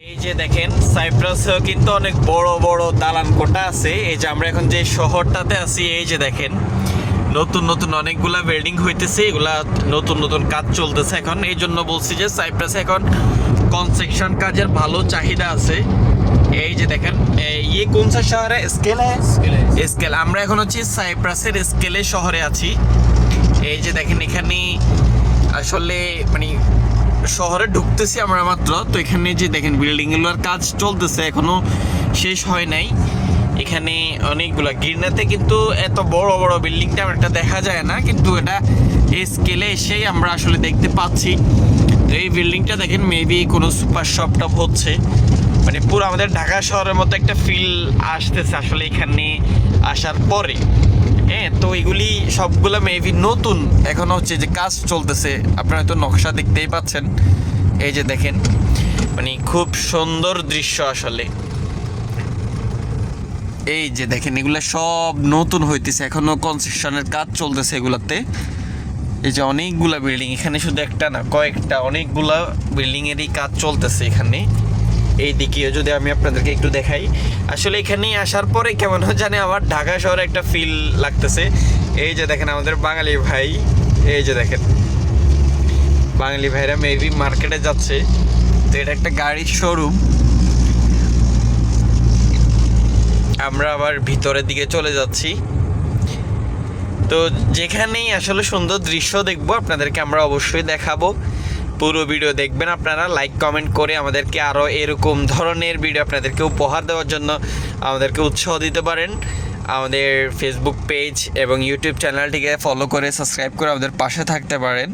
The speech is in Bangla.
এই যে দেখেন সাইপ্রাসেও কিন্তু অনেক বড় বড় দালান কোটা আছে। এই যে আমরা এখন যে শহরটাতে আছি এই যে দেখেন নতুন নতুন অনেকগুলা বিল্ডিং হইতেছে এগুলা নতুন নতুন কাজ চলতেছে এখন। এই জন্য বলছি যে সাইপ্রাসে এখন কনস্ট্রাকশন কাজের ভালো চাহিদা আছে। এই যে দেখেন এই- ইয়ে কোন শহরে? স্কেল স্কেল আমরা এখন হচ্ছে সাইপ্রাসের স্কেলে শহরে আছি। এই যে দেখেন এখানে আসলে মানে শহরে ঢুকতেছি আমরা মাত্র। তো এখানে যে দেখেন বিল্ডিংগুলোর কাজ চলতেছে, এখনও শেষ হয় নাই। এখানে অনেকগুলো গির্নাতে কিন্তু এত বড় বড় বিল্ডিংটা একটা দেখা যায় না, কিন্তু এটা এই স্কেলে এসেই আমরা আসলে দেখতে পাচ্ছি। তো এই বিল্ডিংটা দেখেন মেবি কোনো সুপার শপ টপ হচ্ছে। মানে পুরো আমাদের ঢাকা শহরের মতো একটা ফিল আসতেছে আসলে এখানে আসার পরে। হ্যাঁ তো এগুলি সবগুলো মেবি নতুন। এখন হচ্ছে যে কাজ চলতেছে, আপনারা হয়তো নকশা দেখতেই পাচ্ছেন। এই যে দেখেন মানে খুব সুন্দর দৃশ্য আসলে। এই যে দেখেন, এগুলো সব নতুন হইতেছে। এখনও কনস্ট্রাকশনের কাজ চলতেছে এগুলাতে। এই যে অনেকগুলা বিল্ডিং এখানে শুধু একটা না, কয়েকটা অনেকগুলা বিল্ডিং এরই কাজ চলতেছে এখানে। এই দিকেও যদি আমি আপনাদেরকে একটু দেখাই। আসলে এখানে আসার পরে কেমন জানে আমার ঢাকা শহরে একটা ফিল লাগতেছে। এই যে দেখেন আমাদের বাঙালি ভাই, এই যে দেখেন। বাঙালি ভাইরা মেবি মার্কেটে যাচ্ছে। তো এটা একটা গাড়ির শোরুম আমরা আবার ভিতরের দিকে চলে যাচ্ছি। তো যেখানেই আসলে সুন্দর দৃশ্য দেখব, আপনাদেরকে আমরা অবশ্যই দেখাবো। পুরো ভিডিও দেখবেন আপনারা লাইক কমেন্ট করে আমাদেরকে আরও এরকম ধরনের ভিডিও আপনাদেরকে উপহার দেওয়ার জন্য আমাদেরকে উৎসাহ দিতে পারেন। আমাদের ফেসবুক পেজ এবং ইউটিউব চ্যানেলটিকে ফলো করে সাবস্ক্রাইব করে আমাদের পাশে থাকতে পারেন।